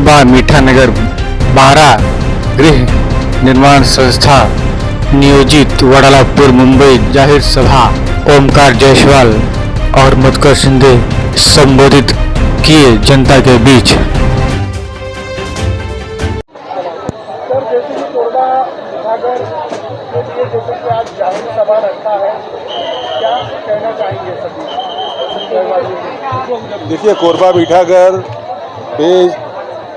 कोरबा मीठानगर बारा गृह निर्माण संस्था नियोजित वडालापुर मुंबई जाहिर सभा ओमकार जायसवाल और मधुकर शिंदे संबोधित किए जनता के बीच सर जैसे कि कोरबा सागर के लिए जैसे कि आज जाहिर सभा रखा है क्या कहना चाहेंगे सभी सहभागियों को? देखिए कोरबा मीठागर पे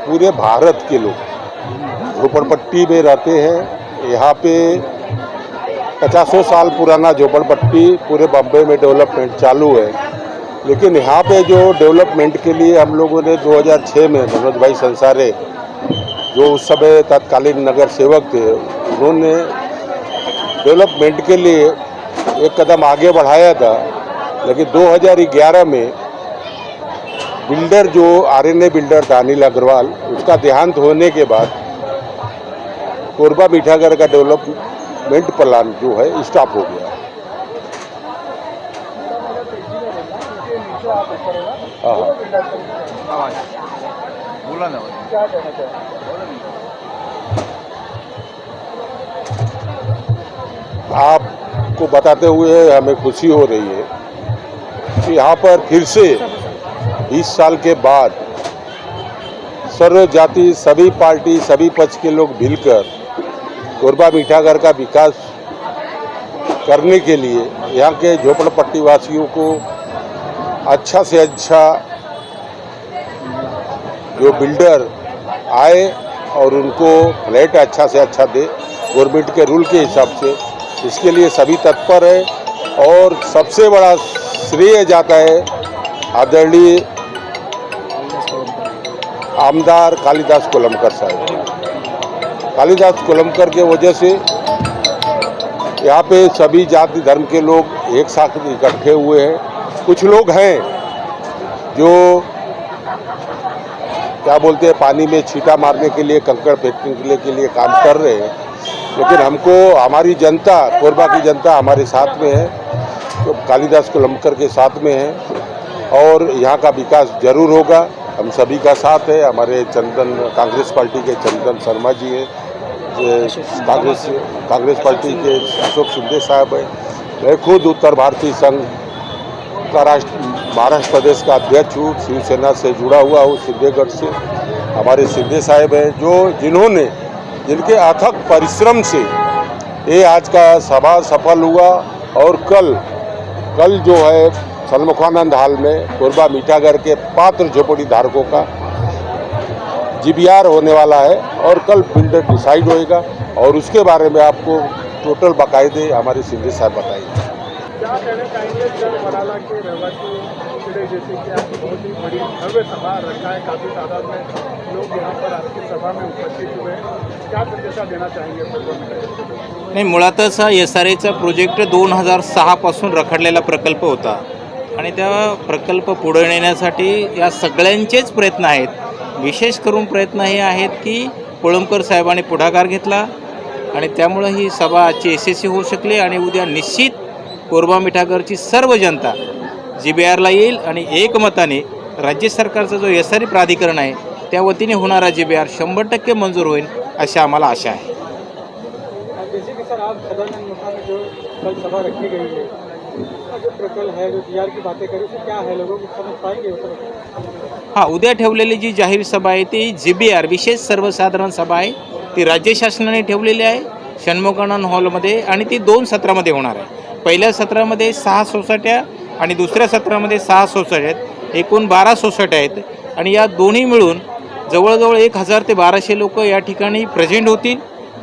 पूरे भारत के लोग। झोपड़पट्टी में रहते हैं। यहाँ पे पचासों साल पुराना झोपड़पट्टी पूरे बम्बे में डेवलपमेंट चालू है। लेकिन यहाँ पे जो डेवलपमेंट के लिए हम लोगों ने 2006 में मनोज भाई संसारे, जो उस समय तत्कालीन नगर सेवक थे, उन्होंने डेवलपमेंट के लिए एक कदम आगे बढ़ाया था। लेकिन 2011 में बिल्डर जो आर एन ए बिल्डर था अनिल अग्रवाल, उसका देहांत होने के बाद कोरबा मीठागर का डेवलपमेंट प्लान जो है स्टॉप हो गया। हाँ हाँ। आपको बताते हुए हमें खुशी हो रही है कि यहाँ पर फिर से 20 साल के बाद सर्व जाति सभी पार्टी, सभी पक्ष के लोग मिलकर कोरबा मीठागर का विकास करने के लिए यहाँ के झोपड़पट्टी वासियों को अच्छा से अच्छा जो बिल्डर आए और उनको फ्लैट अच्छा से अच्छा दे, गवर्नमेंट के रूल के हिसाब से, इसके लिए सभी तत्पर है और सबसे बड़ा श्रेय जाता है आदरणीय आमदार कालिदास कोलमकर साहब। कालिदास कोलमकर के वजह से यहाँ पे सभी जाति धर्म के लोग एक साथ इकट्ठे हुए हैं। कुछ लोग हैं जो क्या बोलते हैं, पानी में छीटा मारने के लिए, कंकड़ फेंकने के लिए के लिए काम कर रहे हैं। लेकिन हमको, हमारी जनता, कोरबा की जनता हमारे साथ में है तो कालिदास कोलमकर के साथ में है। और यहाँ का विकास ज़रूर होगा। हम सभी का साथ है। हमारे चंदन, कांग्रेस पार्टी के चंदन शर्मा जी हैं। कांग्रेस कांग्रेस पार्टी के अशोक शिंदे साहब हैं। मैं खुद उत्तर भारतीय संघ का राष्ट्र, महाराष्ट्र प्रदेश का अध्यक्ष हूँ। शिवसेना से जुड़ा हुआ हूँ सिद्धेगढ़ से। हमारे सिद्धे साहब हैं, जो जिन्होंने, जिनके अथक परिश्रम से ये आज का सभा सफल हुआ। और कल कल जो है सन्मुखानंद हाल में कोरबा मीठागर के पात्र झोपड़ी धारकों का जीबीआर होने वाला है और कल बिल्डर डिसाइड होएगा और उसके बारे में आपको टोटल बाकायदे हमारे सिंधे साहब बताएंगे। क्या कहना चाहेंगे? सर वडाला के रहवासी जिले जैसे कि आज बहुत ही बड़ी भव्य सभा रखा है काफ़ी तादाद में लोग यहाँ पर आपकी सभा में उपस्थित हुए हैं। क्या संदेशा देना चाहेंगे कोरबा में नाही मुळातच हा एस आर एचा प्रोजेक्ट दोन हजार सहापासून रखडलेला प्रकल्प होता. आणि त्या प्रकल्प पुढे नेण्यासाठी या सगळ्यांचेच प्रयत्न आहेत. विशेष करून प्रयत्न हे आहेत की कोळंबकर साहेबांनी पुढाकार घेतला आणि त्यामुळं ही सभा आजची यशस्वी होऊ शकली आणि उद्या निश्चित कोरबा मिठागरची सर्व जनता जी बी आरला येईल आणि एकमताने राज्य सरकारचा जो एस आर प्राधिकरण आहे त्या वतीने होणारा जी बी आर शंभर टक्के मंजूर होईल अशी आम्हाला आशा आहे. हा हां उद्या ठेवलेली जी जाहीर सभा आहे ती जी बी आर विशेष सर्वसाधारण सभा आहे. ती राज्य शासनाने ठेवलेली आहे षण्मुखानंद हॉलमध्ये आणि ती दोन सत्रामध्ये होणार आहे. पहिल्या सत्रामध्ये सहा सोसायट्या आणि दुसऱ्या सत्रामध्ये सहा सोसायट्या आहेत. एकूण बारा सोसायट्या आहेत आणि या दोन्ही मिळून जवळजवळ एक हजार ते बाराशे लोक या ठिकाणी प्रेझेंट होतील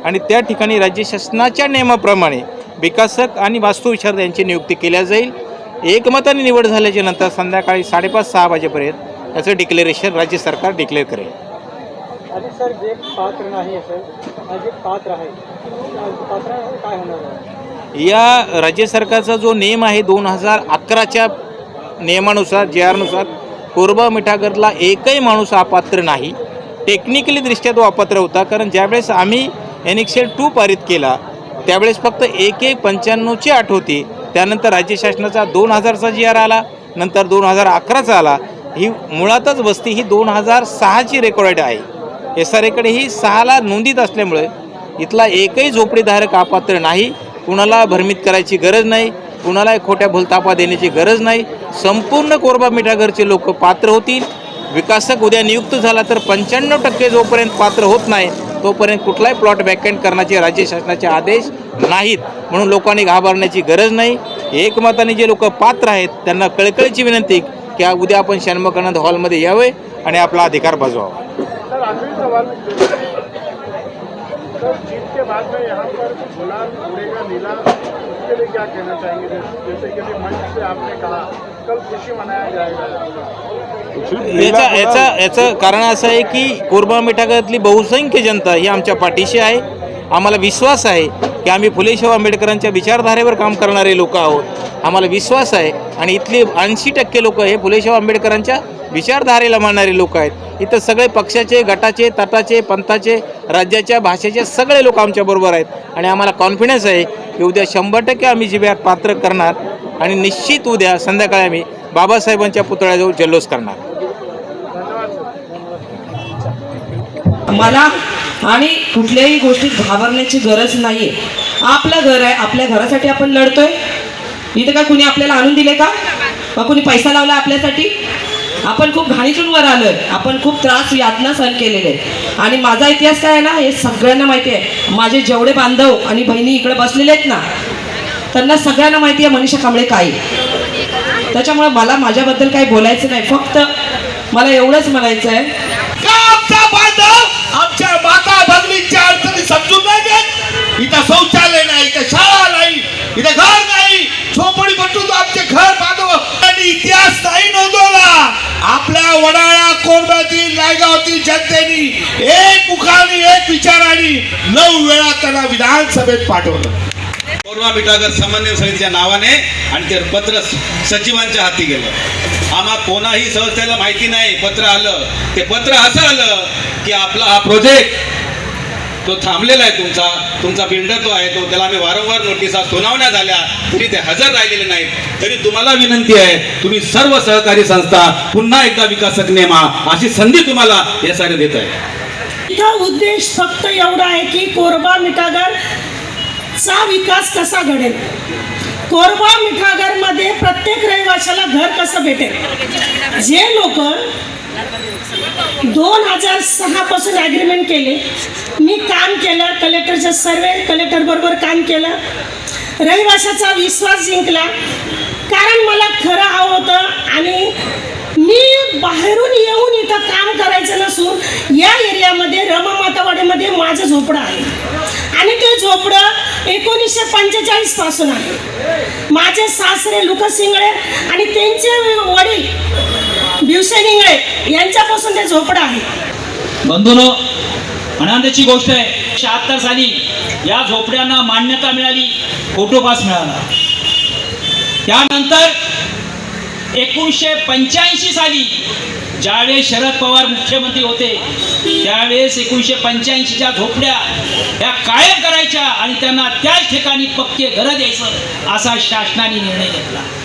आणि त्या ठिकाणी राज्य शासनाच्या नियमाप्रमाणे विकासक आणि वास्तुविशारद यांची नियुक्ती केल्या जाईल. एकमताने निवड झाल्याच्यानंतर संध्याकाळी साडेपाच सहा वाजेपर्यंत याचं डिक्लेरेशन राज्य सरकार डिक्लेअर करेल. सर जे पात्र नाही जे पात्र आहे पात्र काय होणार या राज्य सरकारचा जो नियम आहे दोन हजार अकराच्या नियमानुसार जे आरनुसार कोरबा मिठागरला एकही माणूस अपात्र नाही टेक्निकली दृष्ट्या तो अपात्र होता कारण ज्यावेळेस आम्ही एनिक्सेल टू पारित केला त्यावेळेस फक्त एक एक पंच्याण्णवची आठ होती. त्यानंतर राज्य शासनाचा दोन हजारचा जी आर आला नंतर दोन हजार अकराचा आला. ही मुळातच वस्ती ही दोन हजार सहाची रेकॉर्ड आहे. एस आर एकडे ही सहाला नोंदीत असल्यामुळे इथला एकही झोपडीधारक अपात्र नाही. कुणाला भ्रमित करायची गरज नाही. कुणालाही खोट्या भुलतापा देण्याची गरज नाही. संपूर्ण कोरबा मिठाघरचे लोक पात्र होतील. विकासक उद्या नियुक्त झाला तर पंच्याण्णव टक्के जोपर्यंत पात्र होत नाही तोपर्यंत कुठलाही प्लॉट वॅकंट करण्याचे राज्य शासनाचे आदेश नाहीत. म्हणून लोकांनी घाबरण्याची गरज नाही. एकमताने जे लोक पात्र आहेत त्यांना कळकळीची विनंती की उद्या आपण शर्मकानंद हॉलमध्ये यावे आणि आपला अधिकार बजवावा सर आखिरी जीत के बाद में यहाँ पर गुलाल उड़ेगा नीला उसके लिए क्या कहना चाहेंगे? जैसे कि मंच से आपने कहा कल खुशी मनाया जाएगा। याचा याचा याचं कारण असं आहे की कोरबा मिठागतली बहुसंख्य जनता ही आमच्या पाठीशी आहे. आम्हाला विश्वास आहे. की आम्ही फुलेशाहू आंबेडकरांच्या विचारधारेवर काम करणारे लोक आहोत. आम्हाला विश्वास आहे आणि इथली ऐंशी टक्के लोक हे फुलेशाहू आंबेडकरांच्या विचारधारेला मानणारे लोक आहेत. इथं सगळे पक्षाचे गटाचे तटाचे पंथाचे राज्याच्या भाषेचे सगळे लोक आमच्याबरोबर आहेत. आणि आम्हाला कॉन्फिडन्स आहे की उद्या शंभर टक्के आम्ही जिव्यात पात्र करणार आणि निश्चित उद्या संध्याकाळी आम्ही बाबासाहेबांच्या पुतळ्याजवळ जल्लोष करणार. मला आणि कुठल्याही गोष्टीत घाबरण्याची गरज नाहीये. आपलं घर आहे आपल्या घरासाठी आपण लढतोय. इथं का कुणी आपल्याला आणून दिले का? का कुणी पैसा लावला आपल्यासाठी? आपण खूप घाणीतून वर आलोय. आपण खूप त्रास यातना सहन केलेले. आणि माझा इतिहास काय आहे ना हे सगळ्यांना माहिती आहे. माझे जेवढे बांधव आणि बहिणी इकडे बसलेले आहेत ना त्यांना सगळ्यांना माहिती आहे मनीषा कांबळे काय त्याच्यामुळे मला माझ्याबद्दल काही बोलायचं नाही. फक्त मला एवढंच म्हणायचं आहे. का आमच्या इथे घर नाही. झोपडी बटून आमचे घर बांधव. आणि इतिहास नाही नोंदवला. आपल्या वडाळ्या कोरब्यातील नायगावतील जनतेने एक मुखाने एक विचाराने नऊ वेळा त्यांना विधानसभेत पाठवलं. कोरवा मिठागर समन्वय समितीच्या नावाने आणि ते पत्र सचिवांच्या हाती गेलं. आम्हा कोणाही संस्थेला माहिती नाही पत्र आलं. ते पत्र असं आलं की आपला हा प्रोजेक्ट तो थांबलेला आहे तुमचा तुमचा बिल्डर तो आहे तो त्याला आम्ही वारंवार नोटिसा सुनावण्यात आल्या तरी ते हजर राहिलेले नाहीत. तरी तुम्हाला विनंती आहे तुम्ही सर्व सहकारी संस्था पुन्हा एकदा विकासक नेमा अशी संधी तुम्हाला या सारे देत आहे उद्देश फक्त एवढा आहे की कोरबा मिठागर चा विकास कसा घडेल? कोरबा मिठागरमध्ये प्रत्येक रहिवाशाला घर कसं भेटेल? जे लोक दोन हजार सहापासून ॲग्रीमेंट केले मी काम केलं कलेक्टरच्या सर्वे कलेक्टर बरोबर काम केलं. रहिवाशाचा विश्वास जिंकला. कारण मला खरं हवं होतं आणि मी बाहेरून येऊन इथं काम करायचं नसून या एरियामध्ये रमा मातावाडीमध्ये माझं झोपडं आहे. आणि ते झोपडं एकोणीसशे पंचेचाळीसपासून आहे. माझे सासरे लुकस सिंगळे आणि त्यांचे वडील भिवसेन इंगळे यांच्यापासून ते झोपडं आहे. बंधूनो आनंदाची गोष्ट आहे शहात्तर साली या झोपड्यांना मान्यता मिळाली फोटो पास मिळाला. त्यानंतर एकोणीसशे पंच्याऐंशी साली ज्यावेळेस शरद पवार मुख्यमंत्री होते त्यावेळेस एकोणीसशे पंच्याऐंशीच्या झोपड्या त्या कायम करायच्या आणि त्यांना त्याच ठिकाणी पक्के घरं द्यायचं असा शासनाने निर्णय घेतला.